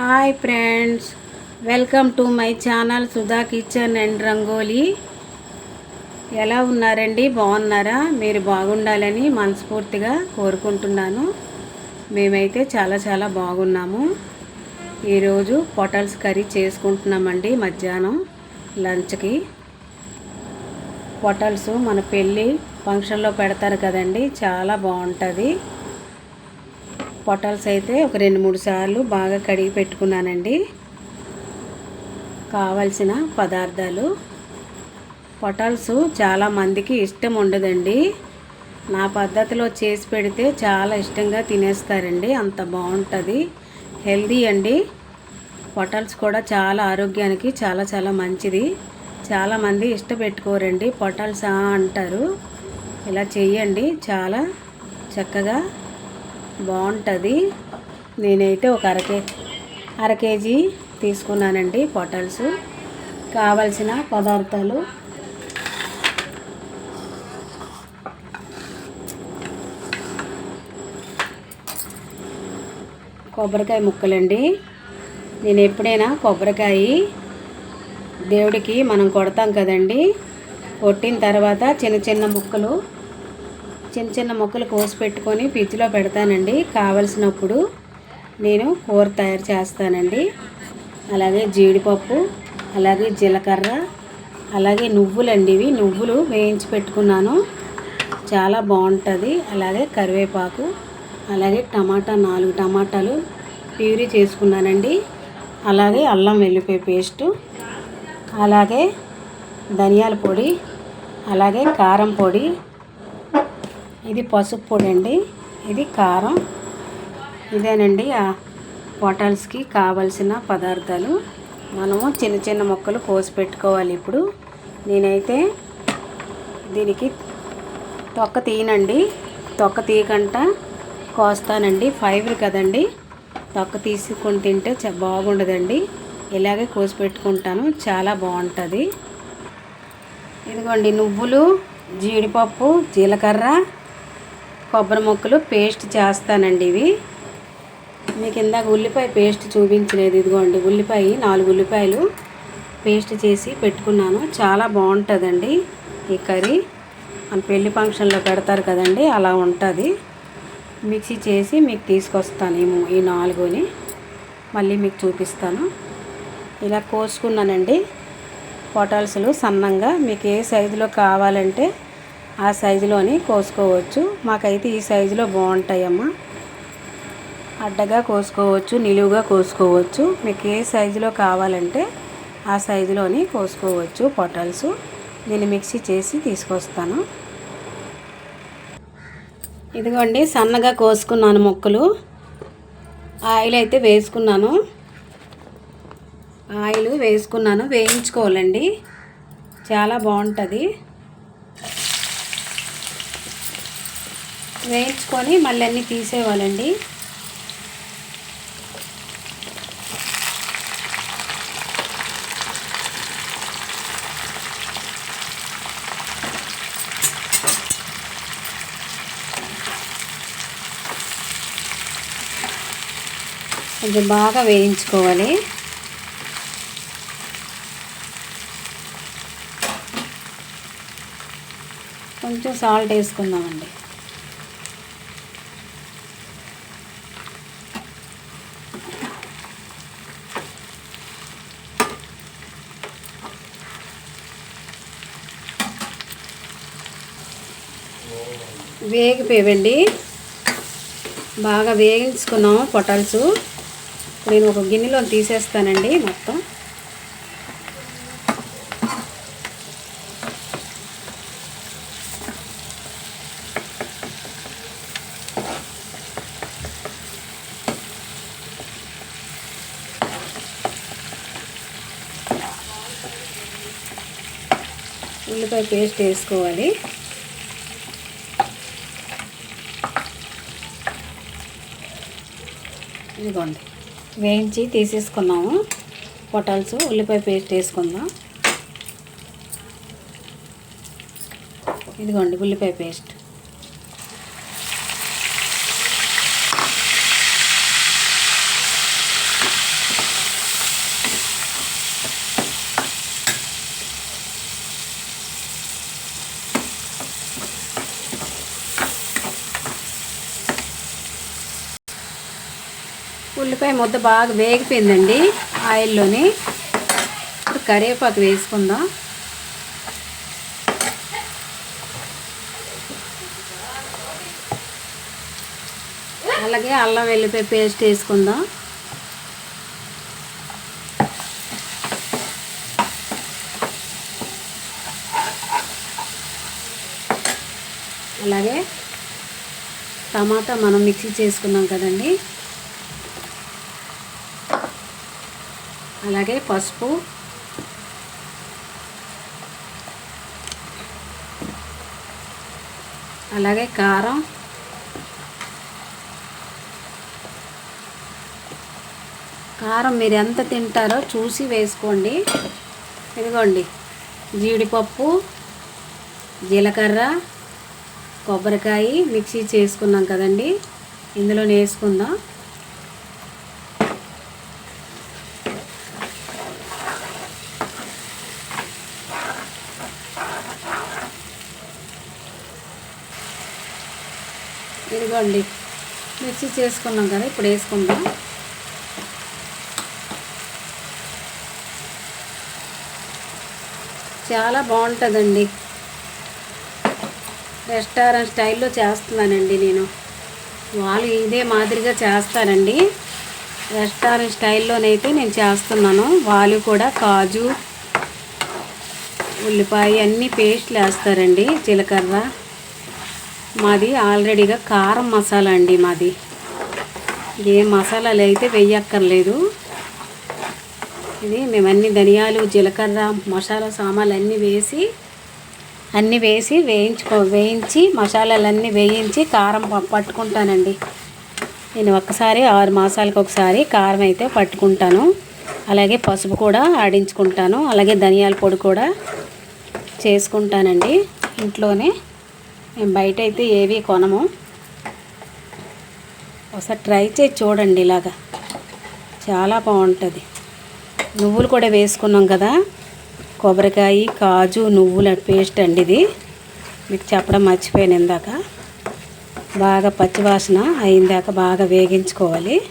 Hi friends welcome to my channel Sudha kitchen and rangoli. ఎలా ఉన్నారండి? బాగున్నారా? మీరు బాగుండాలని మనస్ఫూర్తిగా కోరుకుంటున్నాను. మేమైతే చాలా చాలా బాగున్నాము. ఈరోజు పొటల్స్ కర్రీ చేసుకుంటున్నామండి మధ్యాహ్నం లంచ్కి. పొటల్స్ మన పెళ్ళి ఫంక్షన్లో పెడతారు కదండి చాలా బాగుంటుంది. పొటల్స్ అయితే ఒక రెండు మూడు సార్లు బాగా కడిగి పెట్టుకున్నానండి. కావలసిన పదార్థాలు. పొటల్స్ చాలా మందికి ఇష్టం ఉండదండి. నా పద్ధతిలో చేసి పెడితే చాలా ఇష్టంగా తినేస్తారండి. అంత బాగుంటుంది. హెల్దీ అండి. పొటల్స్ కూడా చాలా ఆరోగ్యానికి చాలా చాలా మంచిది. చాలామంది ఇష్టపెట్టుకోరండి. పొటల్స్ అంటారు. ఇలా చెయ్యండి. చాలా చక్కగా బాగుంటుంది. నేనైతే ఒక అర కే అర కేజీ తీసుకున్నానండి పొటల్స్. కావలసిన పదార్థాలు. కొబ్బరికాయ ముక్కలండి. నేను ఎప్పుడైనా కొబ్బరికాయ దేవుడికి మనం కొడతాం కదండి. కొట్టిన తర్వాత చిన్న చిన్న ముక్కలు చిన్న చిన్న ముక్కలు కోసి పెట్టుకొని పిచ్చిలో పెడతానండి. కావలసినప్పుడు నేను కూర తయారు చేస్తానండి. అలాగే జీడిపప్పు అలాగే జీలకర్ర అలాగే నువ్వులండి ఇవి. నువ్వులు వేయించి పెట్టుకున్నాను. చాలా బాగుంటుంది. అలాగే కరివేపాకు అలాగే టమాటా నాలుగు టమాటాలు ప్యూరీ చేసుకున్నానండి. అలాగే అల్లం వెల్లిపాయ పేస్టు అలాగే ధనియాల పొడి అలాగే కారం పొడి ఇది పసుపు పొడి అండి ఇది కారం. ఇదేనండి ఆ పొటల్స్కి కావలసిన పదార్థాలు. మనము చిన్న చిన్న ముక్కలు కోసి పెట్టుకోవాలి ఇప్పుడు. నేనైతే దీనికి తొక్క తీయనండి. తొక్క తీయకుండా కోస్తానండి. ఫైబర్ కదండి. తొక్క తీసుకొని తింటే చ బాగుండదండి. ఇలాగే కోసి పెట్టుకుంటాను. చాలా బాగుంటుంది. ఇదిగోండి నువ్వులు జీడిపప్పు జీలకర్ర కొబ్బరి ముక్కలు పేస్ట్ చేస్తానండి ఇవి. మీకు ఇందాక ఉల్లిపాయ పేస్ట్ చూపించలేదు ఇదిగోండి. ఉల్లిపాయ నాలుగు ఉల్లిపాయలు పేస్ట్ చేసి పెట్టుకున్నాను. చాలా బాగుంటుందండి ఈ కర్రీ. మన పెళ్ళి ఫంక్షన్లో పెడతారు కదండి అలా ఉంటుంది. మిక్సీ చేసి మీకు తీసుకొస్తాను ఏమో ఈ నాలుగుని. మళ్ళీ మీకు చూపిస్తాను. ఇలా కోసుకున్నానండి. పొటాల్సులు సన్నంగా మీకు ఏ సైజులో కావాలంటే ఆ సైజులోని కోసుకోవచ్చు. మాకైతే ఈ సైజులో బాగుంటాయమ్మా. అడ్డగా కోసుకోవచ్చు నిలువుగా కోసుకోవచ్చు. మీకు ఏ సైజులో కావాలంటే ఆ సైజులోని కోసుకోవచ్చు పొటల్స్. దీన్ని మిక్సీ చేసి తీసుకొస్తాను. ఇదిగోండి సన్నగా కోసుకున్నాను ముక్కలు. ఆయిల్ అయితే వేసుకున్నాను. ఆయిల్ వేసుకున్నాను. వేయించుకోవాలండి. చాలా బాగుంటుంది. వేయించుకొని మళ్ళీ అన్నీ తీసేవాలండి. కొంచెం బాగా వేయించుకోవాలి. కొంచెం సాల్ట్ వేసుకుందామండి. వేగిపోయండి బాగా వేగించుకున్నాము పొటల్స్. నేను ఒక గిన్నెలో తీసేస్తానండి మొత్తం. ఉల్లిపాయ పేస్ట్ వేసుకోవాలి. ఇదిగోండి. వేయించి తీసేసుకున్నాము. పొటాల్స్ ఉల్లిపాయ పేస్ట్ వేసుకుందాం. ఇదిగోండి ఉల్లిపాయ పేస్ట్. ఉల్లిపాయ ముద్ద బాగా వేగిపోయిందండి ఆయిల్లోని. ఇప్పుడు కరివేపాకు వేసుకుందాం. అలాగే అల్లం వెల్లిపాయ పేస్ట్ వేసుకుందాం. అలాగే టమాటా మనం మిక్సీ చేసుకున్నాం కదండి. అలాగే పసుపు. అలాగే కారం. కారం మీరు ఎంత తింటారో చూసి వేసుకోండి. ఇదిగోండి. జీడిపప్పు జీలకర్ర కొబ్బరికాయ మిక్సీ చేసుకున్నాం కదండి. ఇందులో వేసుకుందాం. ఇదిగోండి మిక్సీ చేసుకున్నాం కదా ఇప్పుడు వేసుకుందాం. చాలా బాగుంటుందండి. రెస్టారెంట్ స్టైల్లో చేస్తున్నానండి నేను. వాళ్ళు ఇదే మాదిరిగా చేస్తారండి. రెస్టారెంట్ స్టైల్లోనైతే నేను చేస్తున్నాను. వాళ్ళు కూడా కాజు ఉల్లిపాయ అన్నీ పేస్ట్లు వేస్తారండి జీలకర్ర. మాది ఆల్రెడీగా కారం మసాలా అండి మాది. ఏ మసాలాలు అయితే వెయ్యక్కర్లేదు ఇది మేము అన్ని ధనియాలు జీలకర్ర మసాలా సామాన్లు అన్నీ వేసి అన్నీ వేసి వేయించుకో వేయించి మసాలాలన్నీ వేయించి కారం ప- పట్టుకుంటానండి. నేను ఒక్కసారి ఆరు మాసాలకు ఒకసారి కారం అయితే పట్టుకుంటాను. అలాగే పసుపు కూడా ఆడించుకుంటాను. అలాగే ధనియాల పొడి కూడా చేసుకుంటానండి ఇంట్లోనే. మేము బయట అయితే ఏవి కొనము. ఒకసారి ట్రై చేసి చూడండి ఇలాగా. చాలా బాగుంటుంది. నువ్వులు కూడా వేసుకున్నాం కదా. కొబ్బరికాయ కాజు నువ్వుల పేస్ట్ అండి ఇది. మీకు చెప్పడం మర్చిపోయాను ఇందాక. బాగా పచ్చివాసన అయిందాక బాగా వేగించుకోవాలి.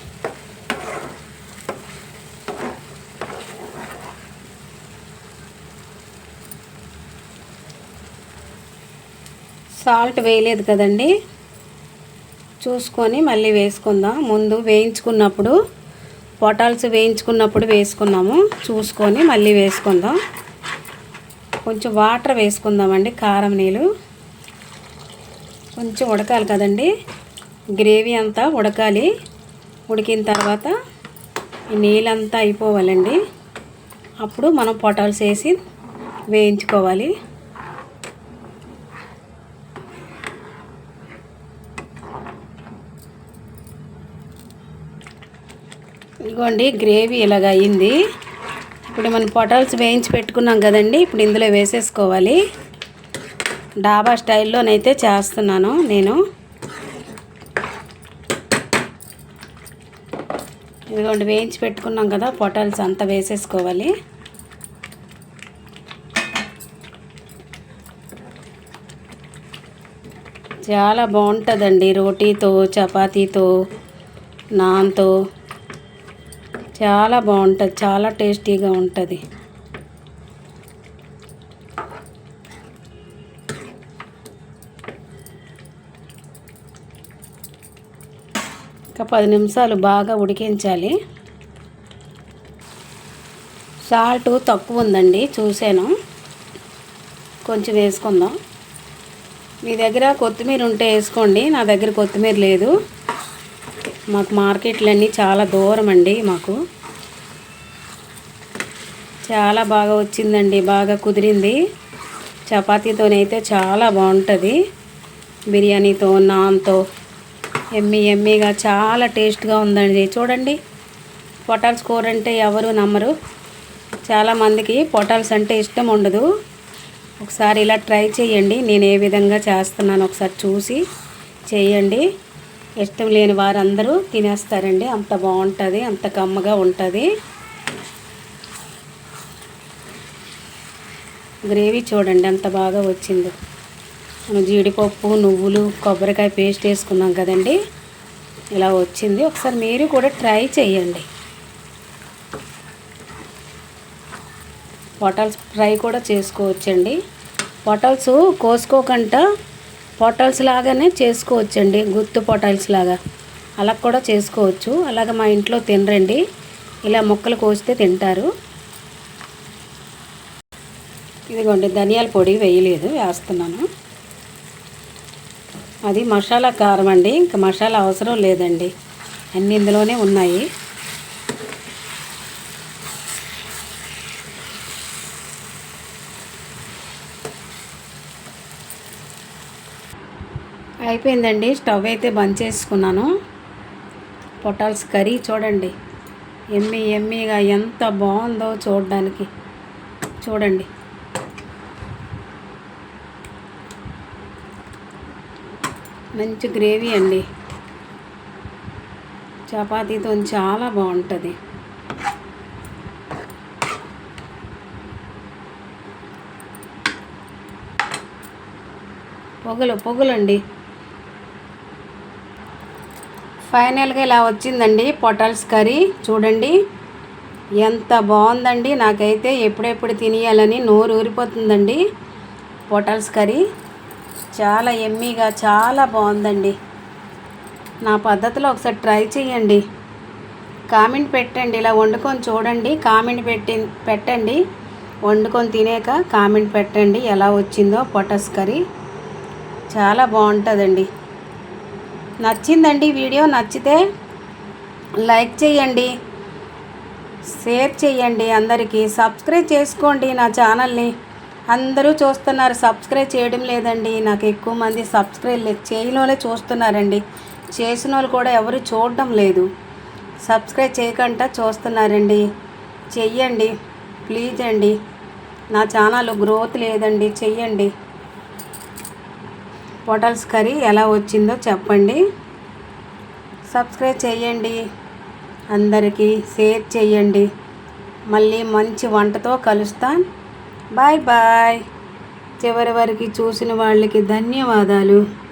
సాల్ట్ వేయలేదు కదండి. చూసుకొని మళ్ళీ వేసుకుందాం. ముందు వేయించుకున్నప్పుడు పొటాల్స్ వేయించుకున్నప్పుడు వేసుకున్నాము. చూసుకొని మళ్ళీ వేసుకుందాం. కొంచెం వాటర్ వేసుకుందామండి కారం నీళ్ళు. కొంచెం ఉడకాలి కదండి. గ్రేవీ అంతా ఉడకాలి. ఉడికిన తర్వాత నీళ్ళంతా అయిపోవాలండి. అప్పుడు మనం పొటాల్స్ వేసి వేయించుకోవాలి. ఇదిగోండి గ్రేవీ ఇలాగ అయ్యింది ఇప్పుడు మనం పొటాల్స్ వేయించి పెట్టుకున్నాం కదండి ఇప్పుడు ఇందులో వేసేసుకోవాలి. డాబా స్టైల్లోనైతే చేస్తున్నాను నేను. ఇదిగోండి వేయించి పెట్టుకున్నాం కదా పొటాల్స్ అంతా వేసేసుకోవాలి. చాలా బాగుంటుందండి రోటీతో చపాతీతో నాన్తో. చాలా బాగుంటుంది చాలా టేస్టీగా ఉంటుంది. ఒక పది నిమిషాలు బాగా ఉడికించాలి. సాల్ట్ తక్కువ ఉందండి చూసాను కొంచెం వేసుకుందాం. మీ దగ్గర కొత్తిమీర ఉంటే వేసుకోండి నా దగ్గర కొత్తిమీర లేదు. మాకు మార్కెట్లన్నీ చాలా దూరం అండి మాకు. చాలా బాగా వచ్చిందండి బాగా కుదిరింది. చపాతీతోనైతే చాలా బాగుంటుంది. బిర్యానీతో నాన్తో ఎమ్మి ఎమ్మిగా చాలా టేస్ట్గా ఉందండి. చూడండి పొటాల్స్ కూర అంటే ఎవరు నమ్మరు. చాలామందికి పొటాల్స్ అంటే ఇష్టం ఉండదు. ఒకసారి ఇలా ట్రై చేయండి. నేను ఏ విధంగా చేస్తున్నాను ఒకసారి చూసి చేయండి. ఇష్టం లేని వారందరూ తినేస్తారండి. అంత బాగుంటుంది అంత కమ్మగా ఉంటుంది. గ్రేవీ చూడండి అంత బాగా వచ్చింది. మనం జీడిపప్పు నువ్వులు కొబ్బరికాయ పేస్ట్ వేసుకున్నాం కదండి. ఇలా వచ్చింది. ఒకసారి మీరు కూడా ట్రై చేయండి పొటల్స్ ఫ్రై కూడా చేసుకోవచ్చండి. పొటల్స్ కోసుకోకుండా పొటల్స్ లాగానే చేసుకోవచ్చండి గుత్తు పొటల్స్ లాగా. అలా కూడా చేసుకోవచ్చు. అలాగ మా ఇంట్లో తినరండి. ఇలా ముక్కలు కోస్తే తింటారు. ఇదిగోండి ధనియాల పొడి వేయలేదు వేస్తున్నాను. అది మసాలా కారం అండి. ఇంకా మసాలా అవసరం లేదండి. అన్ని ఇందులోనే ఉన్నాయి. అయిపోయిందండి. స్టవ్ అయితే బంద్ చేసుకున్నాను. పొటాల్స్ కర్రీ చూడండి. ఎమ్మి ఎమ్మిగా ఎంత బాగుందో చూడడానికి. చూడండి. మంచి గ్రేవీ అండి. చపాతీతో చాలా బాగుంటుంది. పొగలు పొగలండి. ఫైనల్గా ఇలా వచ్చిందండి పొటల్స్ కర్రీ. చూడండి ఎంత బాగుందండి. నాకైతే ఎప్పుడెప్పుడు తినేయాలని నోరు ఊరిపోతుందండి పొటల్స్ కర్రీ. చాలా ఎమ్మీగా చాలా బాగుందండి. నా పద్ధతిలో ఒకసారి ట్రై చేయండి కామెంట్ పెట్టండి ఇలా వండుకొని చూడండి. కామెంట్ పెట్టి పెట్టండి. వండుకొని తినేక కామెంట్ పెట్టండి ఎలా వచ్చిందో పొటల్స్ కర్రీ. చాలా బాగుంటుందండి. నచ్చిందండి వీడియో నచ్చితే లైక్ చేయండి షేర్ చేయండి అందరికీ. సబ్స్క్రైబ్ చేసుకోండి నా ఛానల్ని. అందరూ చూస్తున్నారు సబ్స్క్రైబ్ చేయడం లేదండి. నాకు ఎక్కువ మంది సబ్స్క్రైబ్ చేయలోనే చూస్తున్నారండి. చేసిన వాళ్ళు కూడా ఎవరు చూడడం లేదు. సబ్స్క్రైబ్ చేయకుండా చూస్తున్నారండి. చెయ్యండి ప్లీజ్ అండి. నా ఛానల్ గ్రోత్ లేదండి. చెయ్యండి. పొటల్స్ కర్రీ ఎలా వచ్చిందో చెప్పండి. సబ్స్క్రైబ్ చేయండి. అందరికీ షేర్ చేయండి. మళ్ళీ మంచి వంటతో కలుస్తాను బాయ్ బాయ్. చివరి వరకు చూసిన వాళ్ళకి ధన్యవాదాలు.